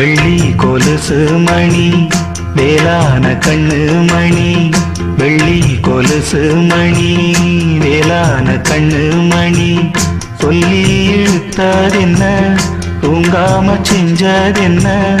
வெள்ளி கொலுசு மணி வேளான கண்ணு மணி வெள்ளி கொலுசு மணி வேளான கண்ணு மணி. சொல்லி இழுத்ததென்ன? தூங்காம செஞ்சதென்ன?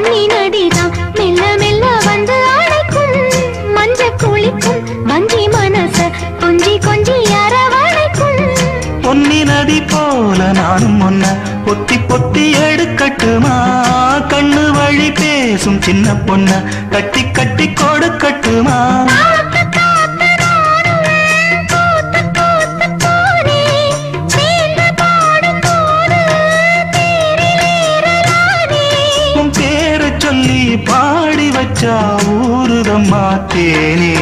பொன்னி நதிதான் மெல்ல மெல்ல வந்து அழைக்கும் மஞ்ச குளிக்கும். வஞ்சி மனச கொஞ்சி கொஞ்சி அரவணைக்கும். பொன்னி நதி போல நானும் ஒன்ன பொத்தி பொத்தி எடுக்கட்டுமா? கண்ணு வழி பேசும் சின்ன பொண்ண கட்டி கட்டி கொடுக்கட்டுமா? பாடி வச்சா ஊருதம்மா தேனே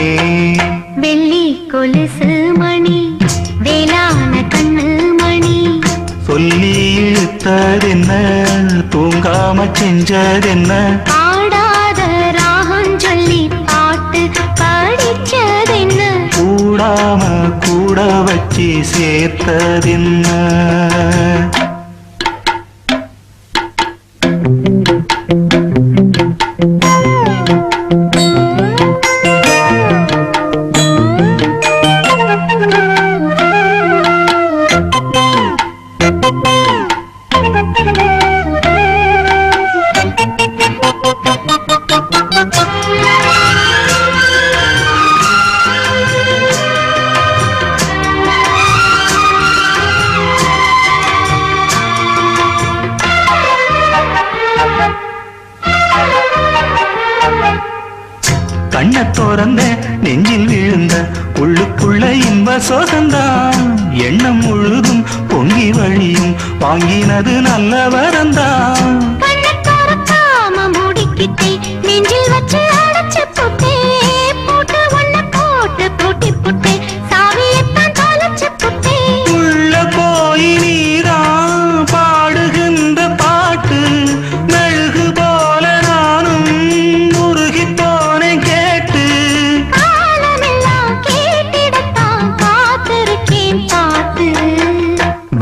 வெள்ளி கொலுசு மணி வேளான கண்ணு மணி. சொல்லி இழுத்ததென்ன தூங்காம செஞ்சதென்ன. பாடாத ராகம் சொல்லி பாட்டு படிச்சதென்ன. கூடாம கூட வச்சு சேர்த்ததென்ன. கண்ண திறந்த நெஞ்சில் விழுந்த உள்ளுக்குள்ள இன்ப சோகந்தான் எண்ணம் முழுதும் பொங்கி வழியும் வாங்கினது நல்ல வரந்தான் கண்ணை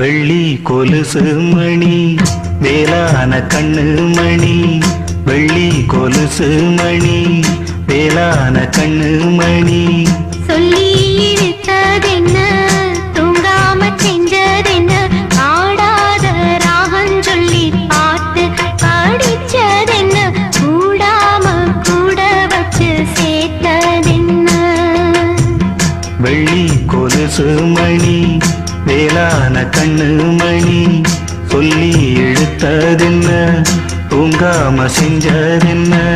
வெள்ளி கொலுசு மணி வேளான கண்ணு மணி வெள்ளி கொலுசு மணி வேளான கண்ணு மணி. சொல்லி இழுத்ததென்ன தூங்காம செஞ்சதென்ன பாடாத ராகம் சொல்லி பாட்டு படிச்சதென்ன கூடாம கூட வச்சு சேர்த்ததென்ன? வெள்ளி கொலுசு மணி வேளான கண்ணு மணி. சொல்லி இழுத்ததென்ன தூங்காம செஞ்சதென்ன?